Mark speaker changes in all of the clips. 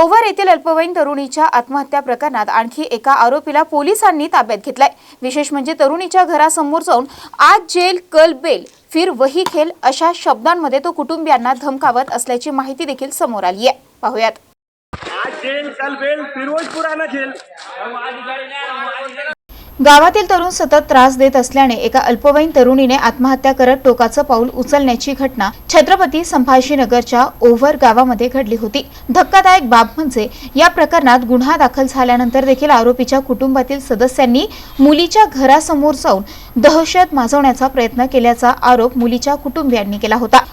Speaker 1: Over येथील अल्पवयीन तरुणीच्या आत्महत्या प्रकरणात आणखी एका आरोपीला पोलिसांनी ताब्यात घेतलाय. विशेष म्हणजे तरुणीच्या घरासमोर जाऊन आज जेल कल बेल फिर वही खेल अशा शब्दांमध्ये तो कुटुंबियांना धमकावत असल्याची माहिती देखील समोर आली आहे. पाहुयात.
Speaker 2: आज जेल कल बेल जेल
Speaker 1: गावातील तरुण सतत त्रास देत असल्याने एका अल्पवयीन तरुणीने आत्महत्या करत टोकाचं पाऊल उचलण्याची घटना छत्रपती संभाजीनगरच्या ओव्हर गावामध्ये घडली होती. धक्कादायक बाब म्हणजे या प्रकरणात गुन्हा दाखल झाल्यानंतर देखील आरोपीच्या कुटुंबातील सदस्यांनी मुलीच्या घरासमोर जाऊन दहशत माजवण्याचा प्रयत्न केल्याचा आरोप मुलीच्या कुटुंबियांनी केला होता.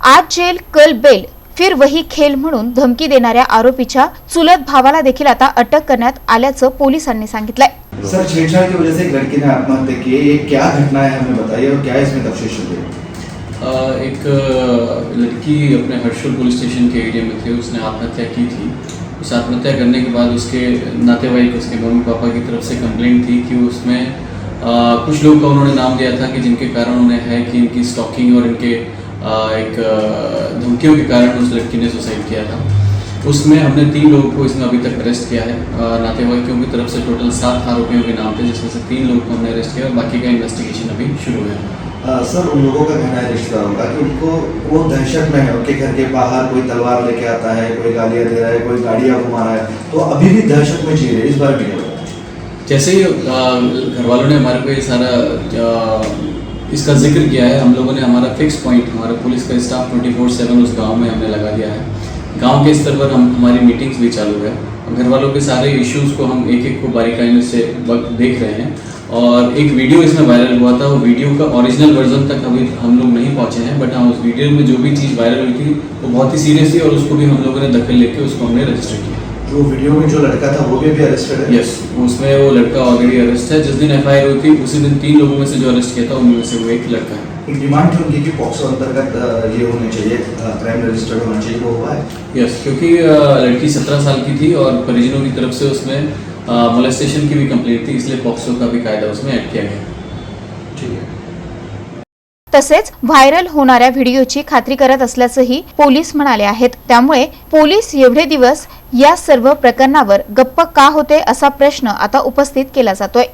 Speaker 2: आज जेल कल बेल
Speaker 1: फिर वही खेल म्हणून धमकी देणाऱ्या आरोपीच्या चुलत भावाला देखील आता अटक करण्यात आल्याचं पोलिसांनी सांगितलंय.
Speaker 3: सर छेड़छाड़ की वजह से एक लड़की ने आत्महत्या की है. ये क्या घटना है हमें बताइए और क्या इसमें तफ्तीश हो रही है?
Speaker 4: अ, एक अ, लड़की अपने हर्षुल पुलिस स्टेशन के एरिया में थे उसने आत्महत्या की थी। उस आत्महत्या करने के बाद उसके नातेवाईक उसके मम्मी पापा की तरफ से कंप्लेंट थी कि उसमें अ, कुछ लोग का उन्होंने नाम दिया था कि जिनके कारण उन्हें है कि इनकी स्टॉकिंग और इनके एक धमकियों के कारण उस लड़की ने सुसाइड किया था। उसमें हमने तीन लोगों को इसमें अभी तक अरेस्ट किया है। नातेवाईकों की तरफ़ से टोटल सात आरोपियों के नाम थे जिसमें से तीन लोगों को हमने अरेस्ट किया और बाकी का इन्वेस्टिगेशन अभी शुरू है।
Speaker 3: सर उन लोगों का कहना है रिश्तेदारों का कि उनको वो दहशत में है उनके घर के बाहर कोई तलवार लेके आता है कोई गालियाँ दे रहा है कोई गाड़ियाँ घुमा रहा है तो अभी भी दहशत में जी रहे इस बार भी
Speaker 4: जैसे ही घर वालों ने हमारे को ये सारा इसका ज़िक्र किया है, हम लोगों ने हमारा फिक्स पॉइंट हमारा पुलिस का स्टाफ ट्वेंटी फोर सेवन उस गाँव में हमने लगा दिया है। गाँव के स्तर पर हम, हमारी मीटिंग्स भी चालू है घर वालों के सारे इश्यूज़ को हम एक एक को बारीकाई से वक्त देख रहे हैं और एक वीडियो इसमें वायरल हुआ था, वो वीडियो का ओरिजिनल वर्जन तक अभी हम लोग नहीं पहुँचे हैं बट हाँ उस वीडियो में जो भी चीज़ वायरल हुई थी, वो बहुत ही सीरियस थी और उसको भी हम लोगों ने दखल लेके उसको हमने रजिस्टर किया।
Speaker 3: जो वीडियो में जो लड़का था वो भी अभी अरेस्टेड है?
Speaker 4: यस yes, उसमें वो लड़का ऑलरेडी अरेस्ट है। जिस दिन एफआईआर हुई थी उसी दिन तीन लोगों में से जो अरेस्ट किया था उनमें से वो एक लड़का है।
Speaker 3: डिमांड थी उनकी कि पॉक्सो अंतर्गत ये होने चाहिए क्राइम रजिस्टर्ड होना चाहिए वो हुआ है
Speaker 4: यस क्योंकि लड़की सत्रह साल की थी और परिजनों की तरफ़ से उसमें मोलेस्टेशन की भी कंप्लेंट थी इसलिए पॉक्सो का भी कायदा उसमें ऐड किया गया।
Speaker 3: ठीक है।
Speaker 1: तसेच व्हायरल होणाऱ्या व्हिडिओची खात्री करत असल्याचंही पोलीस म्हणाले आहेत. त्यामुळे पोलीस एवढे दिवस या सर्व प्रकरणावर गप्प का होते असा प्रश्न आता उपस्थित केला जातोय.